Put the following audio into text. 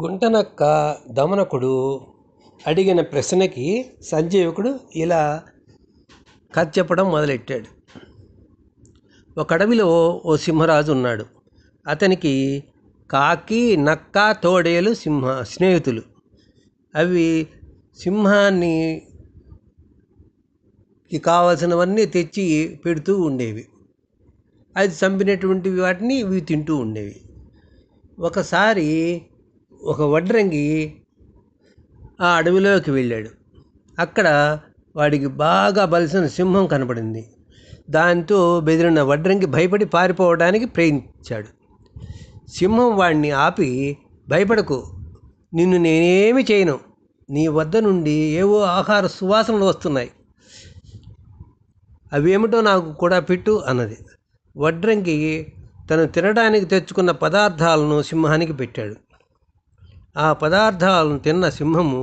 గుంటనక్క దమనకుడు అడిగిన ప్రశ్నకి సంజీవకుడు ఇలా కథ చెప్పడం మొదలెట్టాడు. ఒక అడవిలో ఓ సింహరాజు ఉన్నాడు. అతనికి కాకి నక్క తోడేలు సింహ స్నేహితులు. అవి సింహాన్ని కావలసినవన్నీ తెచ్చి పెడుతూ ఉండేవి. అది చంపినటువంటి వాటిని ఇవి తింటూ ఉండేవి. ఒకసారి ఒక వడ్రంగి ఆ అడవిలోకి వెళ్ళాడు. అక్కడ వాడికి బాగా బలిసిన సింహం కనపడింది. దాంతో బెదిరిన వడ్రంగి భయపడి పారిపోవడానికి ప్రయత్నించాడు. సింహం వాడిని ఆపి భయపడకు నిన్ను నేనేమి చేయను. నీ వద్ద నుండి ఏవో ఆహార సువాసనలు వస్తున్నాయి. అవేమిటో నాకు కూడా పెట్టు అన్నది. వడ్రంగి తను తినడానికి తెచ్చుకున్న పదార్థాలను సింహానికి పెట్టాడు. ఆ పదార్థాలను తిన్న సింహము